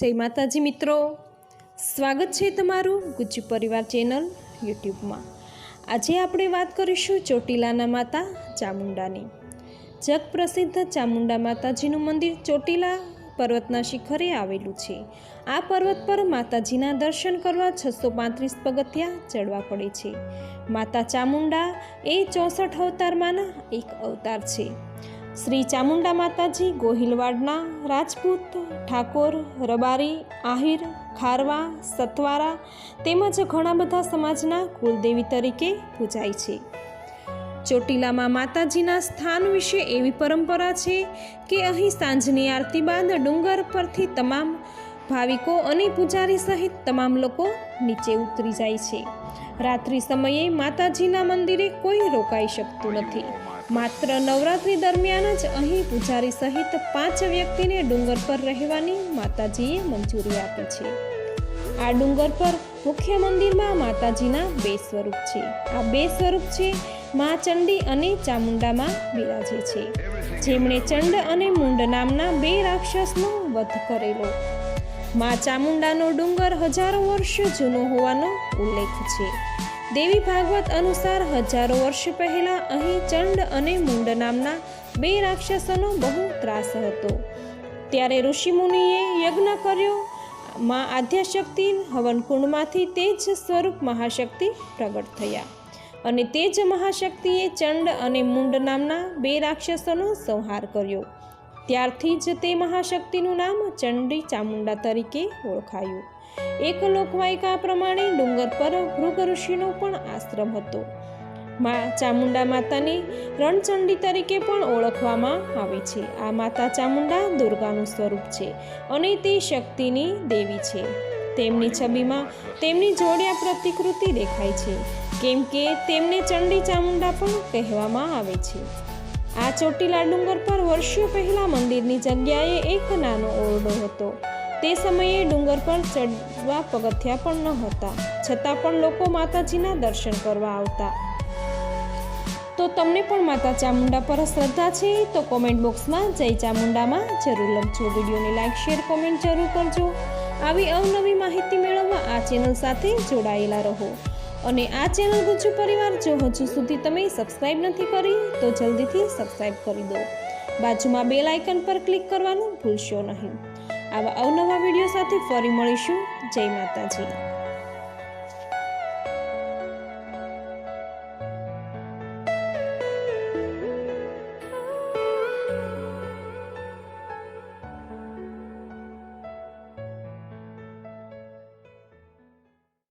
જય માતાજી મિત્રો. સ્વાગત છે તમારું ગુજ્જુ પરિવાર ચેનલ યુટ્યુબમાં. આજે આપણે વાત કરીશું ચોટીલાના માતા ચામુંડાની. જગ પ્રસિદ્ધ ચામુંડા માતાજીનું મંદિર ચોટીલા પર્વતના શિખરે આવેલું છે. આ પર્વત પર માતાજીના દર્શન કરવા છસો પાંત્રીસ પગથિયા ચડવા પડે છે. માતા ચામુંડા એ ચોસઠ અવતારમાંના એક અવતાર છે. શ્રી ચામુંડા માતાજી, ગોહિલવાડના રાજપૂત ઠાકોર, રબારી, આહિર, ખારવા, સતવારા તેમજ ઘણા બધા સમાજના કુલદેવી તરીકે પૂજાય છે. ચોટીલામાં માતાજીના સ્થાન વિશે એવી પરંપરા છે કે અહીં સાંજની આરતી બાદ ડુંગર પરથી તમામ ભાવિકો અને પૂજારી સહિત તમામ લોકો નીચે ઉતરી જાય છે. રાત્રિ સમયે માતાજીના મંદિરે કોઈ રોકાઈ શકતું નથી. માત્ર નવરાત્રી દરમિયાન જ અહીં પૂજારી સહિત પાંચ વ્યક્તિને ડુંગર પર રહેવાની માતાજીએ મંજૂરી આપી છે. આ ડુંગર પર મુખ્ય મંદિરમાં માતાજીના બે સ્વરૂપ છે. આ બે સ્વરૂપ છે, મા ચંડી અને ચામુંડામાં બિરાજે છે. જેમણે ચંડ અને મુંડ નામના બે રાક્ષસનો વધ કરેલો. મા ચામુંડાનો ડુંગર હજારો વર્ષ જૂનો હોવાનો ઉલ્લેખ છે. દેવી ભાગવત અનુસાર હજારો વર્ષ પહેલા અહીં ચંડ અને મુંડ નામના બે રાક્ષસોનો બહુ ત્રાસ હતો. ત્યારે ઋષિમુનિએ યજ્ઞ કર્યો. મા આદ્યશક્તિ હવનકુંડમાંથી તે જ સ્વરૂપ મહાશક્તિ પ્રગટ થયા. અને તે જ મહાશક્તિએ ચંડ અને મુંડ નામના બે રાક્ષસોનો સંહાર કર્યો. ત્યારથી જ તે મહાશક્તિનું નામ ચંડી ચામુંડા તરીકે ઓળખાયું. એક લોકવાયકા પ્રમાણે ડુંગર પર ભૃગ ઋષિનો પણ આશ્રમ હતો. મા ચામુંડા માતાની રણચંડી તરીકે પણ ઓળખવામાં આવે છે. આ માતા ચામુંડા દુર્ગાનું સ્વરૂપ છે અને તે શક્તિની દેવી છે. તેમની છબીમાં તેમની જોડિયા પ્રતિકૃતિ દેખાય છે. કેમ કે તેમને ચંડી ચામુંડા પણ કહેવામાં આવે છે. આ ચોટીલા ડુંગર પર વર્ષો પહેલા મંદિરની જગ્યાએ એક નાનો ઓરડો હતો. તે સમયે ડુંગર પર ચડવા પગથિયા પણ ન હતા, છતાં પણ લોકો માતાજીના દર્શન કરવા આવતા. તો તમને પણ માતા ચામુંડા પર શ્રદ્ધા છે તો કોમેન્ટ બોક્સમાં જય ચામુંડામાં જરૂર લખજો. વિડીયોને લાઇક શેર કોમેન્ટ જરૂર કરજો. આવી અવનવી માહિતી મેળવવા આ ચેનલ સાથે જોડાયેલા રહો. અને આ ચેનલ ગુજુ પરિવાર જો હજુ સુધી તમે સબસ્ક્રાઈબ નથી કરી, તો જલ્દીથી સબસ્ક્રાઈબ કરી દો. બાજુમાં બેલ આઇકન પર ક્લિક કરવાનું ભૂલશો નહીં. આવા અવનવા વીડિયો સાથે ફરી મળીશું. જય માતાજી.